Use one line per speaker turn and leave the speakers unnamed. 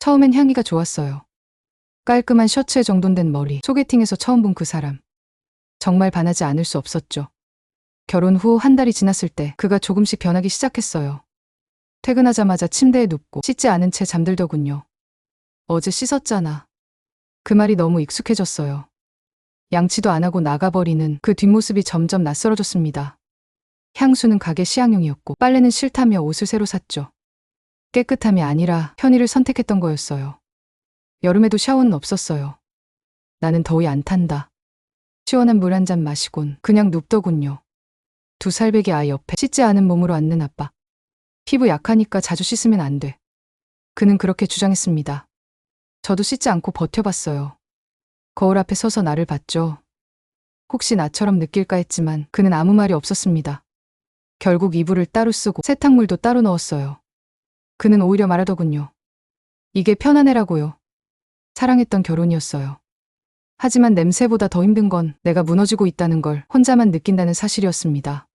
처음엔 향기가 좋았어요. 깔끔한 셔츠에 정돈된 머리, 소개팅에서 처음 본 그 사람. 정말 반하지 않을 수 없었죠. 결혼 후 한 달이 지났을 때 그가 조금씩 변하기 시작했어요. 퇴근하자마자 침대에 눕고 씻지 않은 채 잠들더군요. 어제 씻었잖아. 그 말이 너무 익숙해졌어요. 양치도 안 하고 나가버리는 그 뒷모습이 점점 낯설어졌습니다. 향수는 가게 시향용이었고 빨래는 싫다며 옷을 새로 샀죠. 깨끗함이 아니라 편의를 선택했던 거였어요. 여름에도 샤워는 없었어요. 나는 더위 안 탄다. 시원한 물 한 잔 마시곤 그냥 눕더군요. 두 살배기 아이 옆에 씻지 않은 몸으로 앉는 아빠. 피부 약하니까 자주 씻으면 안 돼. 그는 그렇게 주장했습니다. 저도 씻지 않고 버텨봤어요. 거울 앞에 서서 나를 봤죠. 혹시 나처럼 느낄까 했지만 그는 아무 말이 없었습니다. 결국 이불을 따로 쓰고 세탁물도 따로 넣었어요. 그는 오히려 말하더군요. 이게 편안해라고요. 사랑했던 결혼이었어요. 하지만 냄새보다 더 힘든 건 내가 무너지고 있다는 걸 혼자만 느낀다는 사실이었습니다.